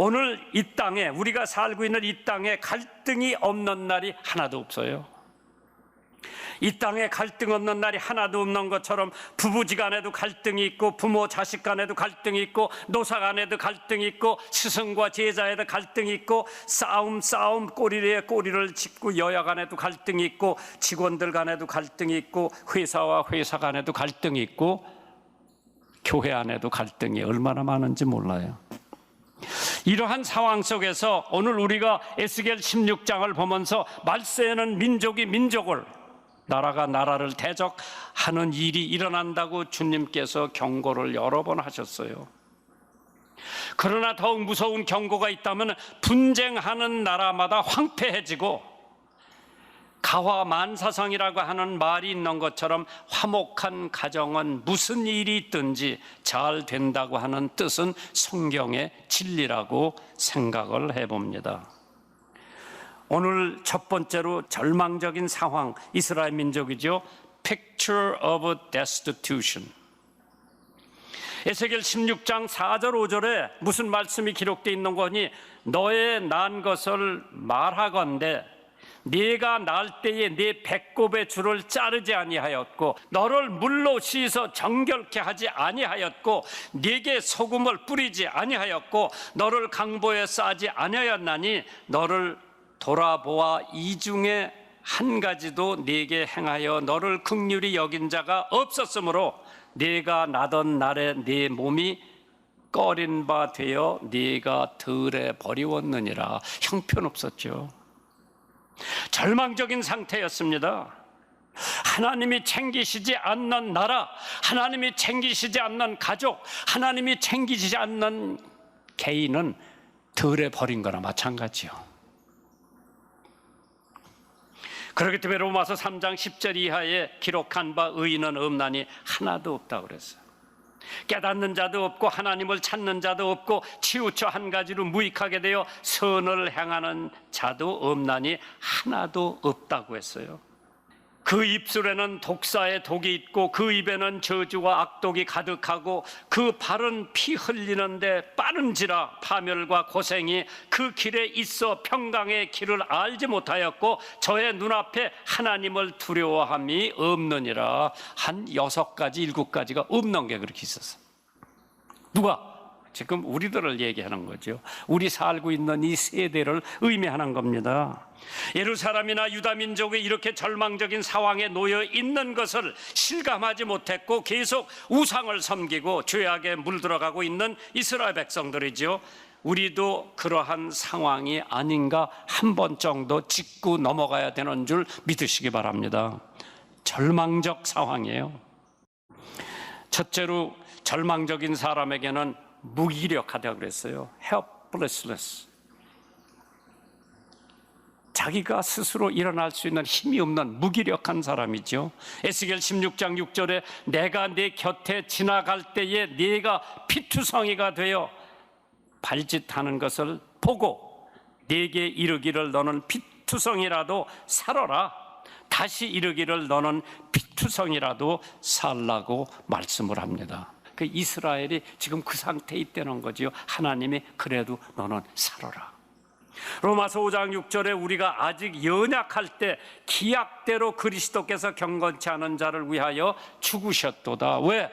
오늘 이 땅에 우리가 살고 있는 이 땅에 갈등이 없는 날이 하나도 없어요. 이 땅에 갈등 없는 날이 하나도 없는 것처럼 부부지간에도 갈등이 있고 부모 자식 간에도 갈등이 있고 노사 간에도 갈등이 있고 스승과 제자에도 갈등이 있고 싸움 싸움 꼬리에 꼬리를 짚고 여야 간에도 갈등이 있고 직원들 간에도 갈등이 있고 회사와 회사 간에도 갈등이 있고 교회 안에도 갈등이 얼마나 많은지 몰라요. 이러한 상황 속에서 오늘 우리가 에스겔 16장을 보면서 말세에는 민족이 민족을 나라가 나라를 대적하는 일이 일어난다고 주님께서 경고를 여러 번 하셨어요. 그러나 더욱 무서운 경고가 있다면 분쟁하는 나라마다 황폐해지고 가화만사성이라고 하는 말이 있는 것처럼 화목한 가정은 무슨 일이 있든지 잘 된다고 하는 뜻은 성경의 진리라고 생각을 해봅니다. 오늘 첫 번째로 절망적인 상황, 이스라엘 민족이죠. Picture of Destitution. 에스겔 16장 4절 5절에 무슨 말씀이 기록되어 있는 거니 너의 난 것을 말하건대 네가 날 때에 네 배꼽의 줄을 자르지 아니하였고 너를 물로 씻어 정결케 하지 아니하였고 네게 소금을 뿌리지 아니하였고 너를 강보에 싸지 아니하였나니 너를 돌아보아 이 중에 한 가지도 네게 행하여 너를 극률이 여긴 자가 없었으므로 네가 나던 날에 네 몸이 꺼린 바 되어 네가 들에 버리웠느니라 형편없었죠. 절망적인 상태였습니다. 하나님이 챙기시지 않는 나라, 하나님이 챙기시지 않는 가족, 하나님이 챙기시지 않는 개인은 들에 버린 거나 마찬가지요. 그렇기 때문에 로마서 3장 10절 이하에 기록한 바 의인은 없나니 하나도 없다고 그랬어요. 깨닫는 자도 없고 하나님을 찾는 자도 없고 치우쳐 한 가지로 무익하게 되어 선을 행하는 자도 없나니 하나도 없다고 했어요. 그 입술에는 독사의 독이 있고 그 입에는 저주와 악독이 가득하고 그 발은 피 흘리는데 빠른지라 파멸과 고생이 그 길에 있어 평강의 길을 알지 못하였고 저의 눈앞에 하나님을 두려워함이 없느니라 한 여섯 가지 일곱 가지가 없는 게 그렇게 있었어. 누가 지금 우리들을 얘기하는 거죠. 우리 살고 있는 이 세대를 의미하는 겁니다. 예루살렘이나 유다 민족이 이렇게 절망적인 상황에 놓여 있는 것을 실감하지 못했고 계속 우상을 섬기고 죄악에 물들어가고 있는 이스라엘 백성들이죠. 우리도 그러한 상황이 아닌가 한 번 정도 짚고 넘어가야 되는 줄 믿으시기 바랍니다. 절망적 상황이에요. 첫째로 절망적인 사람에게는 무기력하다 그랬어요. helplessness. 자기가 스스로 일어날 수 있는 힘이 없는 무기력한 사람이죠. 에스겔 16장 6절에 내가 내 곁에 지나갈 때에 네가 피투성이가 되어 발짓하는 것을 보고 네게 이르기를 너는 피투성이라도 살아라. 다시 이르기를 너는 피투성이라도 살라고 말씀을 합니다. 그 이스라엘이 지금 그 상태에 있다는 거지요. 하나님이 그래도 너는 살아라. 로마서 5장 6절에 우리가 아직 연약할 때 기약대로 그리스도께서 경건치 않은 자를 위하여 죽으셨도다. 왜?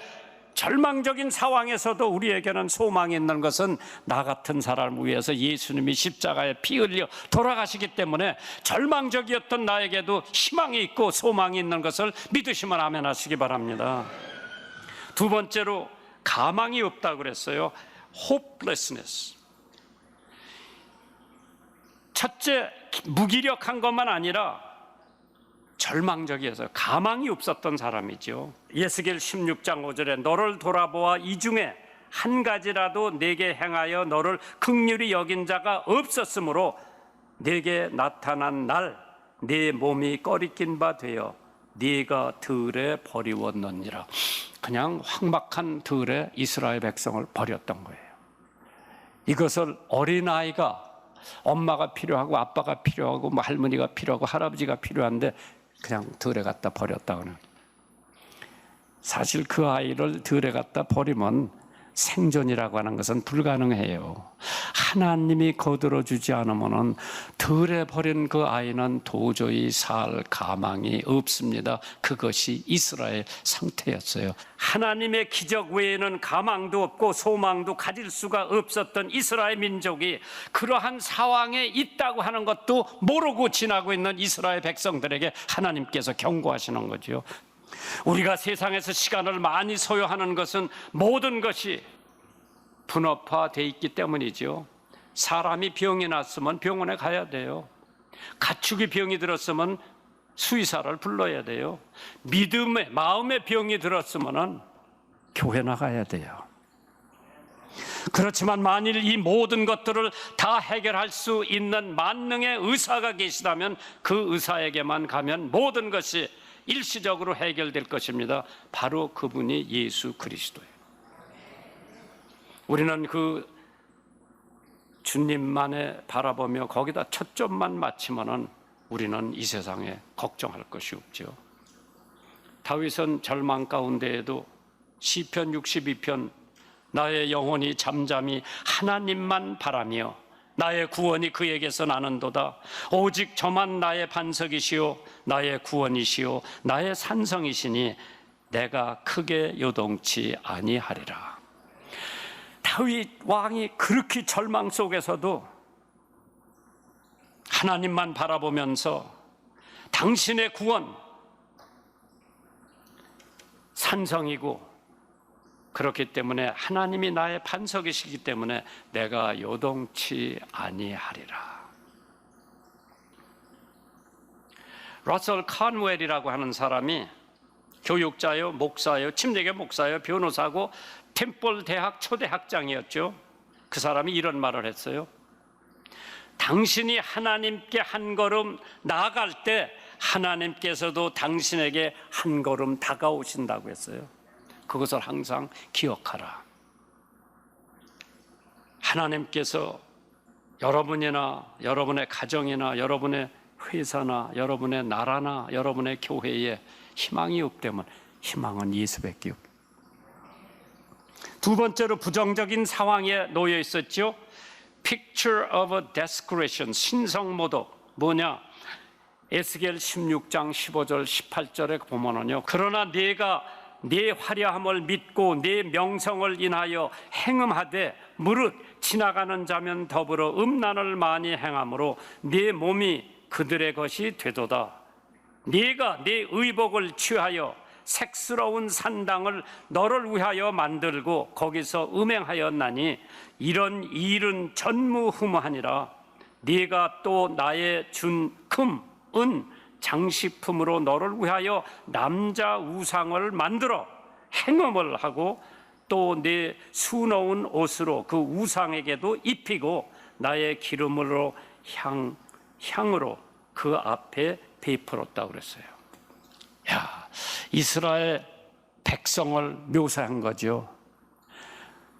절망적인 상황에서도 우리에게는 소망이 있는 것은 나 같은 사람을 위해서 예수님이 십자가에 피 흘려 돌아가시기 때문에 절망적이었던 나에게도 희망이 있고 소망이 있는 것을 믿으시면 아멘 하시기 바랍니다. 두 번째로 가망이 없다 그랬어요. hopelessness. 첫째 무기력한 것만 아니라 절망적이어서 가망이 없었던 사람이죠. 예스겔 16장 5절에 너를 돌아보아 이 중에 한 가지라도 내게 행하여 너를 극률이 여긴 자가 없었으므로 내게 나타난 날 내 몸이 꺼리낀 바 되어 네가 들에 버리웠느니라. 그냥 황박한 들에 이스라엘 백성을 버렸던 거예요. 이것을 어린아이가 엄마가 필요하고 아빠가 필요하고 뭐 할머니가 필요하고 할아버지가 필요한데 그냥 들에 갖다 버렸다고는. 사실 그 아이를 들에 갖다 버리면 생존이라고 하는 것은 불가능해요. 하나님이 거들어 주지 않으면은 덜해 버린 그 아이는 도저히 살 가망이 없습니다. 그것이 이스라엘 상태였어요. 하나님의 기적 외에는 가망도 없고 소망도 가질 수가 없었던 이스라엘 민족이 그러한 상황에 있다고 하는 것도 모르고 지나고 있는 이스라엘 백성들에게 하나님께서 경고하시는 거죠. 우리가 세상에서 시간을 많이 소요하는 것은 모든 것이 분업화돼 있기 때문이죠. 사람이 병이 났으면 병원에 가야 돼요. 가축이 병이 들었으면 수의사를 불러야 돼요. 믿음의 마음의 병이 들었으면은 교회 나가야 돼요. 그렇지만 만일 이 모든 것들을 다 해결할 수 있는 만능의 의사가 계시다면 그 의사에게만 가면 모든 것이 일시적으로 해결될 것입니다. 바로 그분이 예수 그리스도예요. 우리는 그 주님만에 바라보며 거기다 초점만 맞추면은 우리는 이 세상에 걱정할 것이 없죠. 다윗은 절망 가운데에도 시편 62편 나의 영혼이 잠잠히 하나님만 바라며 나의 구원이 그에게서 나는도다. 오직 저만 나의 반석이시요 나의 구원이시요 나의 산성이시니 내가 크게 요동치 아니하리라. 다윗 왕이 그렇게 절망 속에서도 하나님만 바라보면서 당신의 구원 산성이고 그렇기 때문에 하나님이 나의 반석이시기 때문에 내가 요동치 아니하리라. 러셀 컨웰이라고 하는 사람이 교육자요, 목사요, 침례교 목사요, 변호사고 템플 대학 초대학장이었죠. 그 사람이 이런 말을 했어요. 당신이 하나님께 한 걸음 나아갈 때 하나님께서도 당신에게 한 걸음 다가오신다고 했어요. 그것을 항상 기억하라. 하나님께서 여러분이나 여러분의 가정이나 여러분의 회사나 여러분의 나라나 여러분의 교회에 희망이 없다면 희망은 예수밖에 없. 두 번째로 부정적인 상황에 놓여 있었죠. Picture of desecration 신성모독 뭐냐? 에스겔 16장 15절 18절에 보면은요. 그러나 네가 네 화려함을 믿고 네 명성을 인하여 행음하되 무릇 지나가는 자면 더불어 음란을 많이 행함으로 네 몸이 그들의 것이 되도다. 네가 네 의복을 취하여 색스러운 산당을 너를 위하여 만들고 거기서 음행하였나니 이런 일은 전무후무하니라. 네가 또 나의 준 금, 은, 장식품으로 너를 위하여 남자 우상을 만들어 행음을 하고 또 내 수놓은 옷으로 그 우상에게도 입히고 나의 기름으로 향 향으로 그 앞에 베풀었다 그랬어요. 야, 이스라엘 백성을 묘사한 거죠.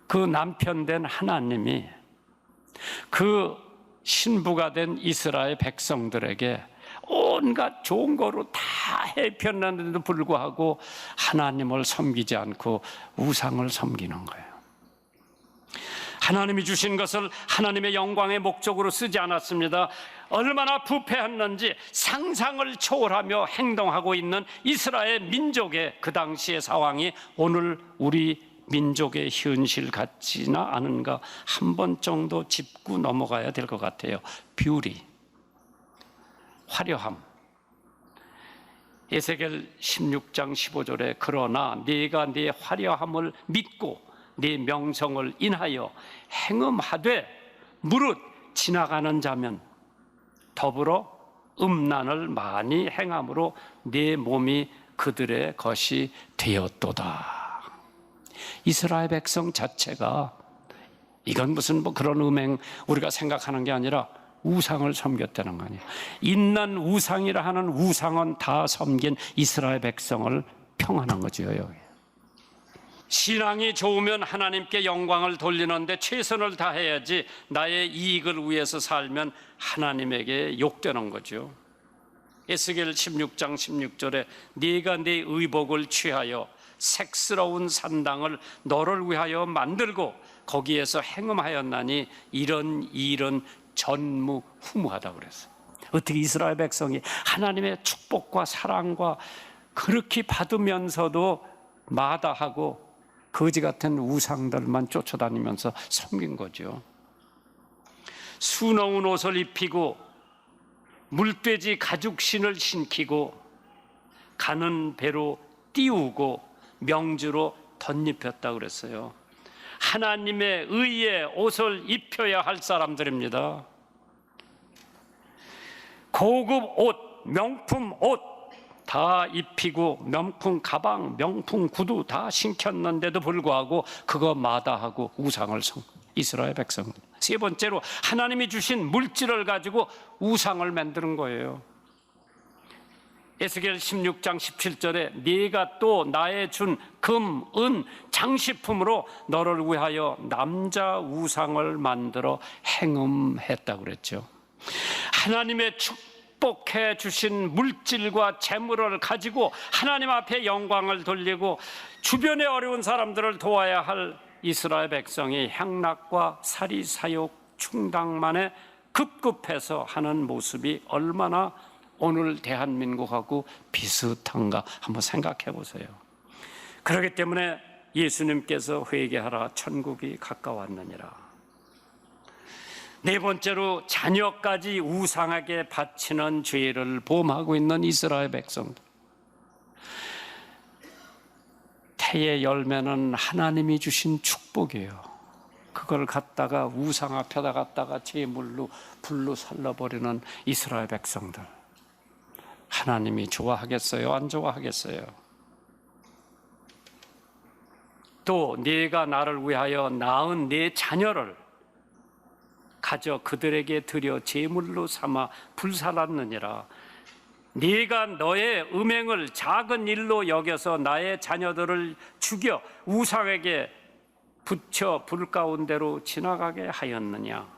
그 남편 된 하나님이 그 신부가 된 이스라엘 백성들에게 온갖 좋은 거로 다 해편했는데도 불구하고 하나님을 섬기지 않고 우상을 섬기는 거예요. 하나님이 주신 것을 하나님의 영광의 목적으로 쓰지 않았습니다. 얼마나 부패했는지 상상을 초월하며 행동하고 있는 이스라엘 민족의 그 당시의 상황이 오늘 우리 민족의 현실 같지나 않은가 한 번 정도 짚고 넘어가야 될 것 같아요. 뷰리. 화려함. 에세겔 16장 15절에 그러나 네가 네 화려함을 믿고 네 명성을 인하여 행음하되 무릇 지나가는 자면 더불어 음란을 많이 행함으로 네 몸이 그들의 것이 되었도다. 이스라엘 백성 자체가 이건 무슨 뭐 그런 음행 우리가 생각하는 게 아니라 우상을 섬겼다는 거 아니에요. 있는 우상이라 하는 우상은 다 섬긴 이스라엘 백성을 평안한 거죠, 여기. 신앙이 좋으면 하나님께 영광을 돌리는데 최선을 다해야지 나의 이익을 위해서 살면 하나님에게 욕되는 거죠. 에스겔 16장 16절에 네가 네 의복을 취하여 색스러운 산당을 너를 위하여 만들고 거기에서 행음하였나니 이런 일은 전무후무하다 그랬어요. 어떻게 이스라엘 백성이 하나님의 축복과 사랑과 그렇게 받으면서도 마다하고 거지 같은 우상들만 쫓아다니면서 섬긴 거죠. 수놓은 옷을 입히고 물돼지 가죽신을 신기고 가는 배로 띄우고 명주로 덧입혔다 그랬어요. 하나님의 의의 옷을 입혀야 할 사람들입니다. 고급 옷, 명품 옷 다 입히고 명품 가방, 명품 구두 다 신켰는데도 불구하고 그거 마다하고 우상을 성 이스라엘 백성. 세 번째로 하나님이 주신 물질을 가지고 우상을 만드는 거예요. 에스겔 16장 17절에 네가 또 나의 준 금, 은, 장식품으로 너를 위하여 남자 우상을 만들어 행음했다 그랬죠. 하나님의 축복해 주신 물질과 재물을 가지고 하나님 앞에 영광을 돌리고 주변의 어려운 사람들을 도와야 할 이스라엘 백성이 향락과 사리 사욕 충당만에 급급해서 하는 모습이 얼마나 오늘 대한민국하고 비슷한가 한번 생각해 보세요. 그렇기 때문에 예수님께서 회개하라 천국이 가까웠느니라. 네 번째로 자녀까지 우상하게 바치는 죄를 범하고 있는 이스라엘 백성들. 태의 열매는 하나님이 주신 축복이에요. 그걸 갖다가 우상 앞에다 갖다가 제물로 불로 살라버리는 이스라엘 백성들. 하나님이 좋아하겠어요? 안 좋아하겠어요? 또 네가 나를 위하여 낳은 네 자녀를 가져 그들에게 드려 제물로 삼아 불살았느니라. 네가 너의 음행을 작은 일로 여겨서 나의 자녀들을 죽여 우상에게 붙여 불 가운데로 지나가게 하였느냐?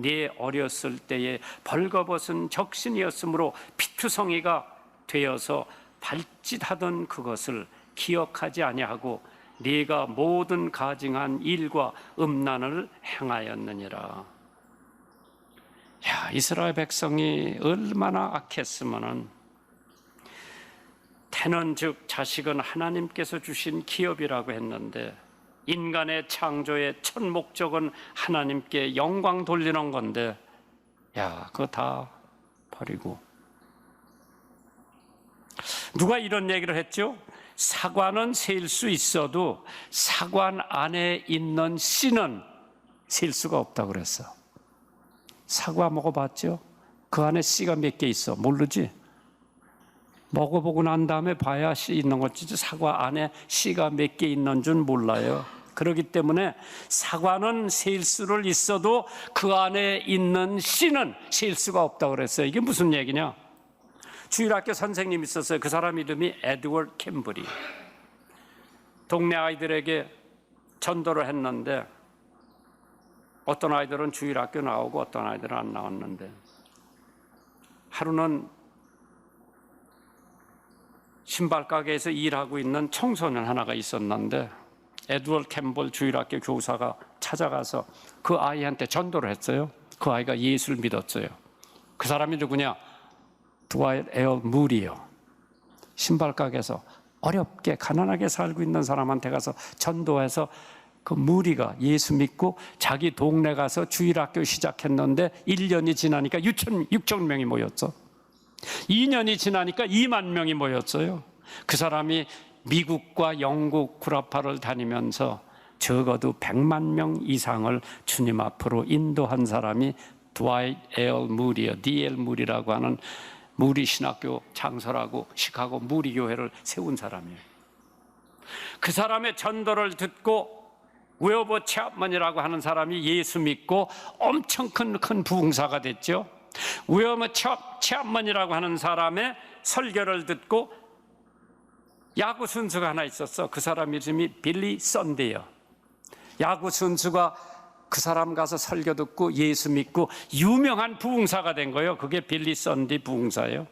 네 어렸을 때에 벌거벗은 적신이었으므로 피투성이가 되어서 발짓하던 그것을 기억하지 아니하고 네가 모든 가증한 일과 음란을 행하였느니라. 야, 이스라엘 백성이 얼마나 악했으면은 태는 즉 자식은 하나님께서 주신 기업이라고 했는데 인간의 창조의 첫 목적은 하나님께 영광 돌리는 건데 야, 그거 다 버리고 누가 이런 얘기를 했죠? 사과는 셀수 있어도 사관 안에 있는 씨는 셀 수가 없다 그랬어. 사과 먹어봤죠? 그 안에 씨가 몇 개 있어. 모르지? 먹어보고 난 다음에 봐야 씨 있는 거지. 사과 안에 씨가 몇 개 있는 줄 몰라요. 그렇기 때문에 사과는 셀 수를 있어도 그 안에 있는 씨는 셀 수가 없다 그랬어요. 이게 무슨 얘기냐? 주일학교 선생님 있었어요. 그 사람 이름이 에드워드 캠브리. 동네 아이들에게 전도를 했는데 어떤 아이들은 주일학교 나오고 어떤 아이들은 안 나왔는데 하루는 신발 가게에서 일하고 있는 청소년 하나가 있었는데 에드월 캠볼 주일학교 교사가 찾아가서 그 아이한테 전도를 했어요. 그 아이가 예수를 믿었어요. 그 사람이 누구냐? 드와이트 에어 무리요. 신발 가게에서 어렵게 가난하게 살고 있는 사람한테 가서 전도해서 그 무리가 예수 믿고 자기 동네 가서 주일학교 시작했는데 1년이 지나니까 6천, 6천 명이 모였어. 2년이 지나니까 2만 명이 모였어요. 그 사람이 미국과 영국 구라파를 다니면서 적어도 100만 명 이상을 주님 앞으로 인도한 사람이 드와이트 에어 무리요, D.L. 무리라고 하는 무리 신학교 장설하고 시카고 무리 교회를 세운 사람이에요. 그 사람의 전도를 듣고 웨어버 체업먼이라고 하는 사람이 예수 믿고 엄청 큰, 큰 부흥사가 됐죠. 웨어버 체업먼이라고 하는 사람의 설교를 듣고 야구 선수가 하나 있었어. 그 사람 이름이 빌리 썬데요. 야구 선수가 그 사람 가서 설교 듣고 예수 믿고 유명한 부흥사가 된 거예요. 그게 빌리 썬디 부흥사예요.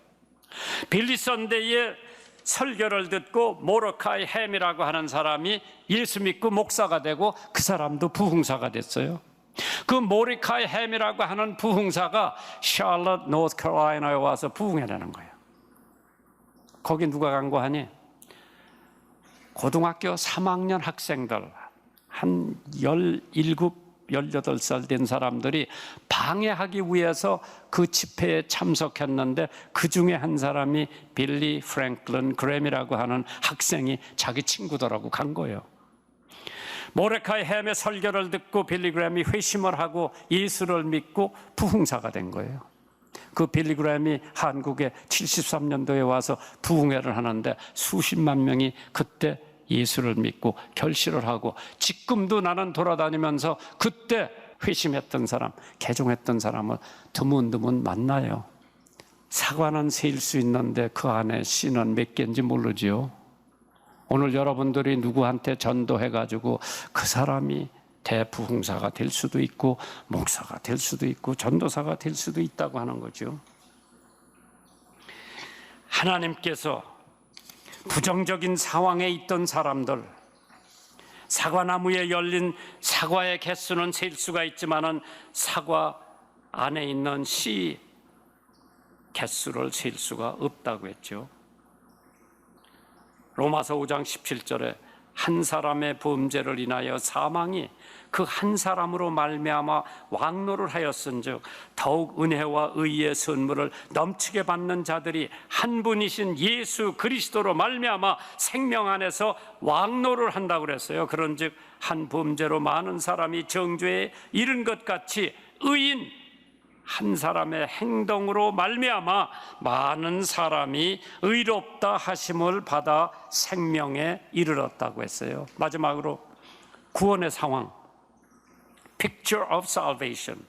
빌리 썬데의 설교를 듣고 모르카이 햄이라고 하는 사람이 예수 믿고 목사가 되고 그 사람도 부흥사가 됐어요. 그 모리카이 햄이라고 하는 부흥사가 샬럿 노스캐롤라이나에 와서 부흥해내는 거예요. 거기 누가 간거하니 고등학교 3학년 학생들 한 17, 18살 된 사람들이 방해하기 위해서 그 집회에 참석했는데 그 중에 한 사람이 빌리 프랭클린 그램이라고 하는 학생이 자기 친구들하고 간 거예요. 모레카이 햄의 설교를 듣고 빌리그램이 회심을 하고 예수를 믿고 부흥사가 된 거예요. 그 빌리그램이 한국에 73년도에 와서 부흥회를 하는데 수십만 명이 그때 예수를 믿고 결실을 하고 지금도 나는 돌아다니면서 그때 회심했던 사람, 개종했던 사람을 드문드문 만나요. 사과는 세일 수 있는데 그 안에 씨는 몇 개인지 모르지요. 오늘 여러분들이 누구한테 전도해가지고 그 사람이 대부흥사가 될 수도 있고 목사가 될 수도 있고 전도사가 될 수도 있다고 하는 거죠. 하나님께서 부정적인 상황에 있던 사람들 사과나무에 열린 사과의 개수는 셀 수가 있지만은 사과 안에 있는 씨 개수를 셀 수가 없다고 했죠. 로마서 5장 17절에 한 사람의 범죄를 인하여 사망이 그 한 사람으로 말미암아 왕노를 하였은즉 더욱 은혜와 의의 선물을 넘치게 받는 자들이 한 분이신 예수 그리스도로 말미암아 생명 안에서 왕노를 한다고 그랬어요. 그런즉 한 범죄로 많은 사람이 정죄에 이른 것 같이 의인 한 사람의 행동으로 말미암아 많은 사람이 의롭다 하심을 받아 생명에 이르렀다고 했어요. 마지막으로 구원의 상황. Picture of salvation.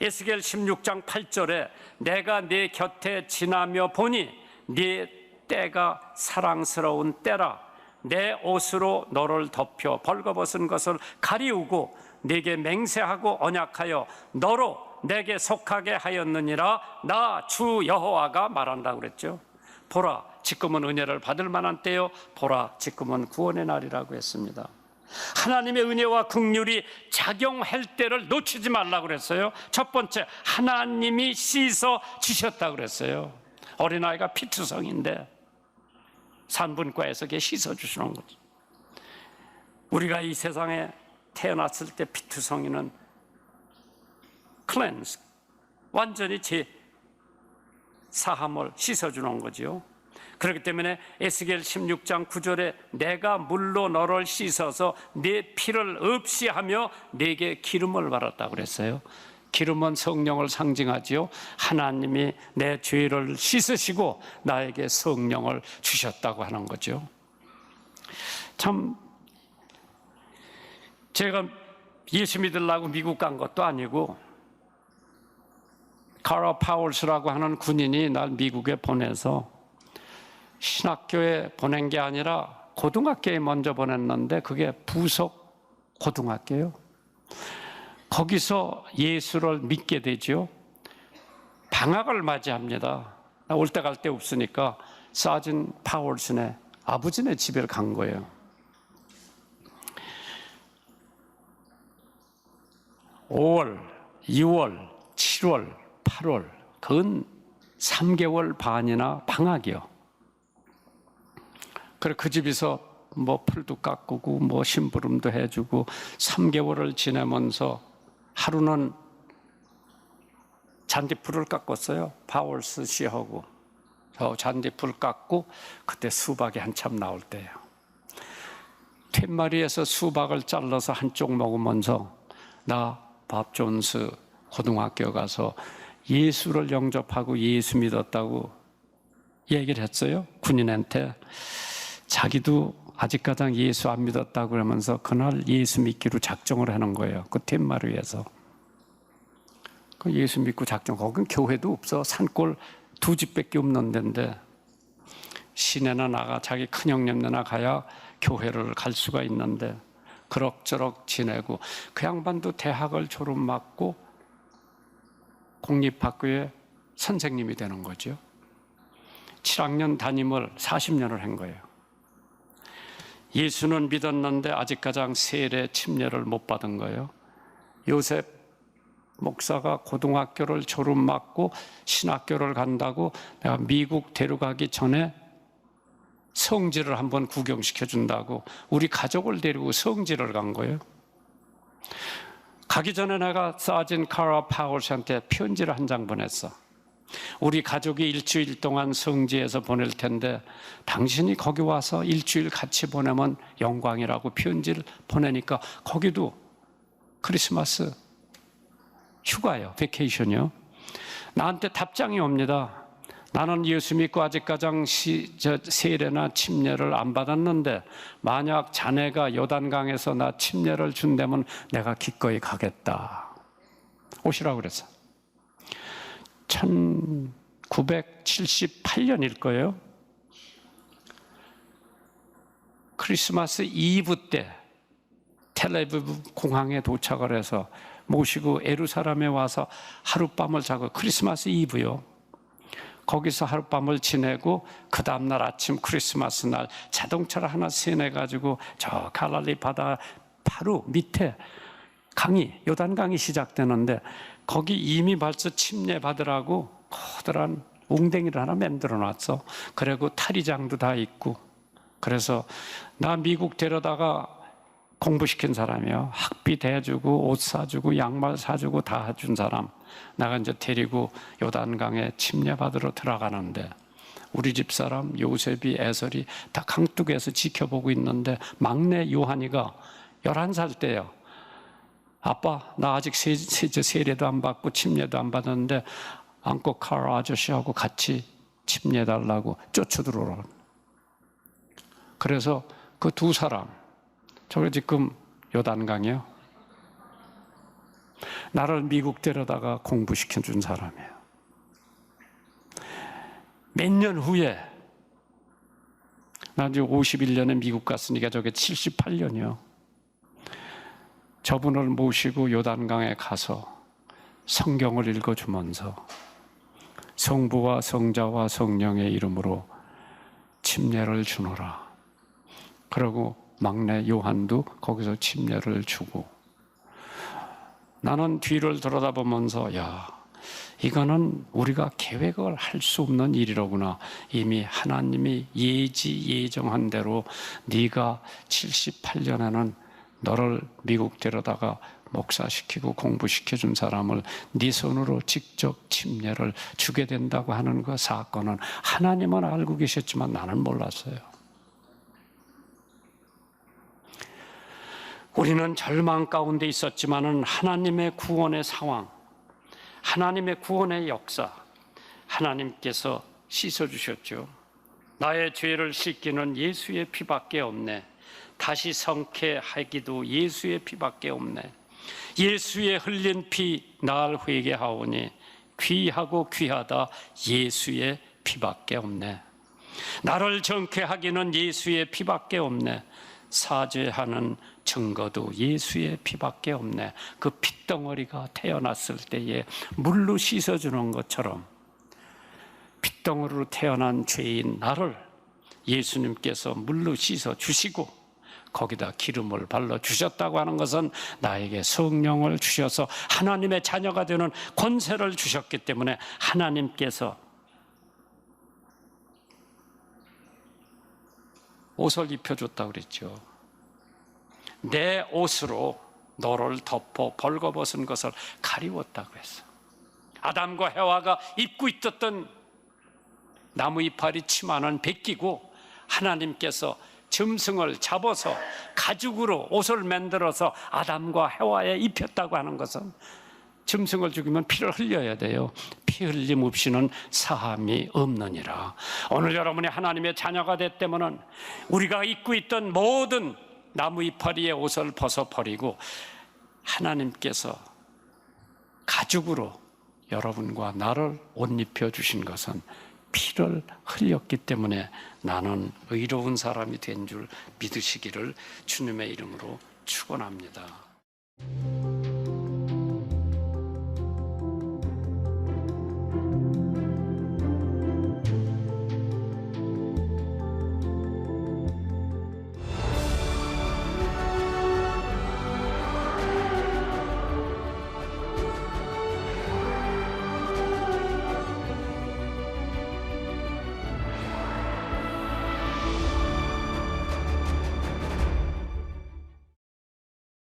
에스겔 16장 8절에 내가 네 곁에 지나며 보니 네 때가 사랑스러운 때라 내 옷으로 너를 덮여 벌거벗은 것을 가리우고 네게 맹세하고 언약하여 너로 내게 속하게 하였느니라 나 주 여호와가 말한다 그랬죠. 보라 지금은 은혜를 받을 만한 때요 보라 지금은 구원의 날이라고 했습니다. 하나님의 은혜와 긍휼이 작용할 때를 놓치지 말라 그랬어요. 첫 번째 하나님이 씻어 주셨다 그랬어요. 어린아이가 피투성인데 산분과에서 걔 씻어 주시는 거죠. 우리가 이 세상에 태어났을 때 피투성이는 클렌스 완전히 제 사함을 씻어주는 거지요. 그렇기 때문에 에스겔 16장 9절에 내가 물로 너를 씻어서 네 피를 없이 하며 네게 기름을 발았다 그랬어요. 기름은 성령을 상징하지요. 하나님이 내 죄를 씻으시고 나에게 성령을 주셨다고 하는 거죠. 참 제가 예수 믿으려고 미국 간 것도 아니고 카라 파울스라고 하는 군인이 날 미국에 보내서 신학교에 보낸 게 아니라 고등학교에 먼저 보냈는데 그게 부속 고등학교요. 거기서 예수를 믿게 되죠. 방학을 맞이합니다. 올 때 갈 때 없으니까 사진 파울슨의 아버지네 집에 간 거예요. 5월, 2월, 7월, 8월, 근 3개월 반이나 방학이요. 그래 그 집에서 뭐 풀도 깎고 뭐 심부름도 해주고 3개월을 지내면서 하루는 잔디풀을 깎았어요. 파월스 씨하고 저 잔디풀 깎고 그때 수박이 한참 나올 때예요. 툇마리에서 수박을 잘라서 한쪽 먹으면서 나 밥 존스 고등학교 가서 예수를 영접하고 예수 믿었다고 얘기를 했어요. 군인한테. 자기도 아직까지 예수 안 믿었다고 그러면서 그날 예수 믿기로 작정을 하는 거예요. 그 덴마르에서. 그 예수 믿고 작정, 거긴 교회도 없어. 산골 두 집밖에 없는 데인데 시내나 나가 자기 큰 형님네나 가야 교회를 갈 수가 있는데 그럭저럭 지내고 그 양반도 대학을 졸업 맞고 공립학교의 선생님이 되는 거죠. 7학년 담임을 40년을 한 거예요. 예수는 믿었는데 아직 가장 세례 침례를 못 받은 거예요. 요셉 목사가 고등학교를 졸업 맞고 신학교를 간다고 내가 미국 데려가기 전에 성지를 한번 구경시켜 준다고 우리 가족을 데리고 성지를 간 거예요. 가기 전에 내가 사진 카라 파월 씨한테 편지를 한 장 보냈어. 우리 가족이 일주일 동안 성지에서 보낼 텐데 당신이 거기 와서 일주일 같이 보내면 영광이라고 편지를 보내니까 거기도 크리스마스 휴가요, 베케이션이요. 나한테 답장이 옵니다. 나는 예수 믿고 아직 가장 세례나 침례를 안 받았는데 만약 자네가 요단강에서 나 침례를 준다면 내가 기꺼이 가겠다. 오시라고 그랬어. 1978년일 거예요. 크리스마스 이브 때 텔레비브 공항에 도착을 해서 모시고 에루사람에 와서 하룻밤을 자고 크리스마스 이브요. 거기서 하룻밤을 지내고 그 다음날 아침 크리스마스 날 자동차를 하나 세내 가지고 저 갈랄리 바다 바로 밑에 강이 요단강이 시작되는데 거기 이미 벌써 침례 받으라고 커다란 웅댕이를 하나 만들어 놨어. 그리고 탈의장도 다 있고. 그래서 나 미국 데려다가 공부시킨 사람이요. 학비 대주고 옷 사주고 양말 사주고 다 해준 사람. 나가 이제 데리고 요단강에 침례 받으러 들어가는데 우리 집 사람 요셉이 애설이 다 강둑에서 지켜보고 있는데 막내 요한이가 11살 때요. 아빠, 나 아직 세, 세, 세례도 안 받고 침례도 안 받았는데 안고 칼 아저씨하고 같이 침례 달라고 쫓아들어오라. 그래서 그 두 사람, 저게 지금 요단강이요. 나를 미국 데려다가 공부시켜 준 사람이에요. 몇 년 후에 나 이제 51년에 미국 갔으니까 저게 78년이요. 저분을 모시고 요단강에 가서 성경을 읽어주면서 성부와 성자와 성령의 이름으로 침례를 주노라. 그러고 막내 요한도 거기서 침례를 주고 나는 뒤를 돌아다보면서 야 이거는 우리가 계획을 할 수 없는 일이로구나. 이미 하나님이 예지 예정한 대로 네가 78년에는 너를 미국 데려다가 목사시키고 공부시켜 준 사람을 네 손으로 직접 침례를 주게 된다고 하는 그 사건은 하나님은 알고 계셨지만 나는 몰랐어요. 우리는 절망 가운데 있었지만은 하나님의 구원의 상황, 하나님의 구원의 역사, 하나님께서 씻어 주셨죠. 나의 죄를 씻기는 예수의 피밖에 없네. 다시 성케 하기도 예수의 피밖에 없네. 예수의 흘린 피 날 회개하오니 귀하고 귀하다 예수의 피밖에 없네. 나를 정케 하기는 예수의 피밖에 없네. 사죄하는 증거도 예수의 피밖에 없네. 그 핏덩어리가 태어났을 때에 물로 씻어주는 것처럼 핏덩어리로 태어난 죄인 나를 예수님께서 물로 씻어 주시고 거기다 기름을 발라 주셨다고 하는 것은 나에게 성령을 주셔서 하나님의 자녀가 되는 권세를 주셨기 때문에 하나님께서 옷을 입혀줬다고 그랬죠. 내 옷으로 너를 덮어 벌거벗은 것을 가리웠다고 했어. 아담과 해와가 입고 있었던 나무 이파리 치마는 벗기고 하나님께서 짐승을 잡아서 가죽으로 옷을 만들어서 아담과 해와에 입혔다고 하는 것은 짐승을 죽이면 피를 흘려야 돼요. 피 흘림 없이는 사함이 없느니라. 오늘 여러분이 하나님의 자녀가 됐다면 우리가 입고 있던 모든 나무 이파리의 옷을 벗어버리고 하나님께서 가죽으로 여러분과 나를 옷 입혀 주신 것은 피를 흘렸기 때문에 나는 의로운 사람이 된 줄 믿으시기를 주님의 이름으로 축원합니다.